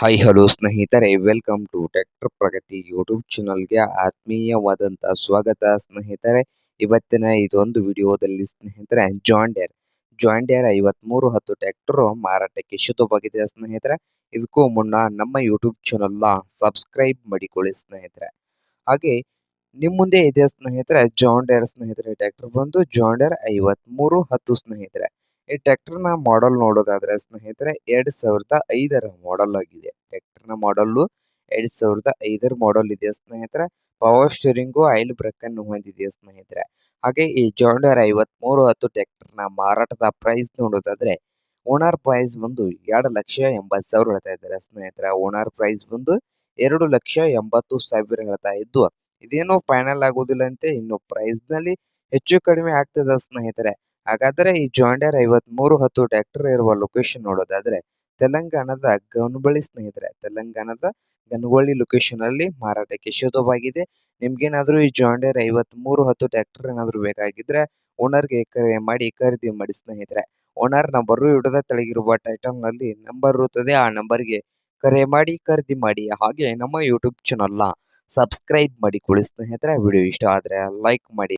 Hi hello ಸ್ನೇಹಿತರೆ. Welcome to tractor Pragati YouTube ಚಾನಲ್ಗೆ ಆತ್ಮೀಯವಾದಂಥ ಸ್ವಾಗತ, ಸ್ನೇಹಿತರೆ. ಇವತ್ತಿನ ಇದೊಂದು ವಿಡಿಯೋದಲ್ಲಿ ಸ್ನೇಹಿತರೆ ಜಾಂಡ್ಯರ್ ಜಾಂಡ್ಯರ್ ಐವತ್ಮೂರು ಹತ್ತು ಟ್ಯಾಕ್ಟರು ಮಾರಾಟಕ್ಕೆ ಶುದ್ಧವಾಗಿದೆ, ಸ್ನೇಹಿತರೆ. ಇದಕ್ಕೂ ಮುನ್ನ ನಮ್ಮ ಯೂಟ್ಯೂಬ್ ಚಾನಲ್ನ ಸಬ್ಸ್ಕ್ರೈಬ್ ಮಾಡಿಕೊಳ್ಳಿ, ಸ್ನೇಹಿತರೆ. ಹಾಗೆ ನಿಮ್ಮ ಮುಂದೆ ಇದೆ, ಸ್ನೇಹಿತರೆ ಜಾಂಡ್ಯರ್ ಸ್ನೇಹಿತರೆ ಟ್ರ್ಯಾಕ್ಟರ್ ಬಂದು ಜಾಂಡ್ಯರ್ ಐವತ್ಮೂರು ಹತ್ತು, ಸ್ನೇಹಿತರೆ. ಈ ಟ್ರ್ಯಾಕ್ಟರ್ನ ಮಾಡೆಲ್ ನೋಡೋದಾದ್ರೆ ಸ್ನೇಹಿತರೆ ಎರಡ್ ಸಾವಿರದ ಐದರ ಮಾಡೆಲ್ ಆಗಿದೆ. ಟ್ರ್ಯಾಕ್ಟರ್ನ ಮಾಡೆಲ್ ಎರಡ್ ಸಾವಿರದ ಐದರ ಮಾಡೆಲ್ ಇದೆ ಸ್ನೇಹಿತರೆ. ಪವರ್ ಸ್ಟೀರಿಂಗ್ ಆಯಿಲ್ ಬ್ರೇಕ್ ಅನ್ನು ಹೊಂದಿದೆ ಸ್ನೇಹಿತರೆ. ಹಾಗೆ ಈ ಜಾಂಡರ್ ಐವತ್ಮೂರು ಹತ್ತು ನ ಮಾರಾಟದ ಪ್ರೈಸ್ ನೋಡೋದಾದ್ರೆ ಓನರ್ ಪ್ರೈಸ್ ಬಂದು ಎರಡು ಲಕ್ಷ ಎಂಬತ್ತು ಸಾವಿರ ಹೇಳ್ತಾ ಇದ್ದಾರೆ ಸ್ನೇಹಿತರೆ. ಓನರ್ ಪ್ರೈಸ್ ಬಂದು ಎರಡು ಲಕ್ಷ ಎಂಬತ್ತು ಸಾವಿರ ಹೇಳ್ತಾ ಇದ್ದು, ಇದೇನು ಫೈನಲ್ ಆಗೋದಿಲ್ಲ ಅಂತೆ. ಇನ್ನು ಪ್ರೈಸ್ನಲ್ಲಿ ಹೆಚ್ಚು ಕಡಿಮೆ ಆಗ್ತದೆ ಸ್ನೇಹಿತರೆ. ಹಾಗಾದ್ರೆ ಈ ಜಾಂಡರ್ ಐವತ್ಮೂರು ಹತ್ತು ಟ್ರ್ಯಾಕ್ಟರ್ ಇರುವ ಲೊಕೇಶನ್ ನೋಡೋದಾದ್ರೆ ತೆಲಂಗಾಣದ ಗನ್ಬಳಿ ಸ್ನೇಹಿತರೆ, ತೆಲಂಗಾಣದ ಗನಗೊಳ್ಳಿ ಲೊಕೇಶನ್ ಅಲ್ಲಿ ಮಾರಾಟಕ್ಕೆ ಶುದ್ಧವಾಗಿದೆ ನಿಮ್ಗೇನಾದ್ರೂ ಈ ಜಾಂಡರ್ ಐವತ್ಮೂರು ಹತ್ತು ಟ್ರ್ಯಾಕ್ಟರ್ ಏನಾದ್ರು ಬೇಕಾಗಿದ್ರೆ ಓನರ್ಗೆ ಕರೆ ಮಾಡಿ, ಖರೀದಿ ಮಾಡಿ ಸ್ನೇಹಿತರೆ. ಓನರ್ ನಂಬರು ಇಡದ ತೆಳಗಿರುವ ಟೈಟಲ್ನಲ್ಲಿ ನಂಬರ್ ಇರುತ್ತದೆ. ಆ ನಂಬರ್ಗೆ ಕರೆ ಮಾಡಿ, ಖರೀದಿ ಮಾಡಿ. ಹಾಗೆ ನಮ್ಮ ಯೂಟ್ಯೂಬ್ ಚಾನಲ್ನ ಸಬ್ಸ್ಕ್ರೈಬ್ ಮಾಡಿ ಮಾಡಿಕೊಳ್ಳಿ ಸ್ನೇಹಿತರೆ. ವಿಡಿಯೋ ಇಷ್ಟ ಆದರೆ ಲೈಕ್ ಮಾಡಿ.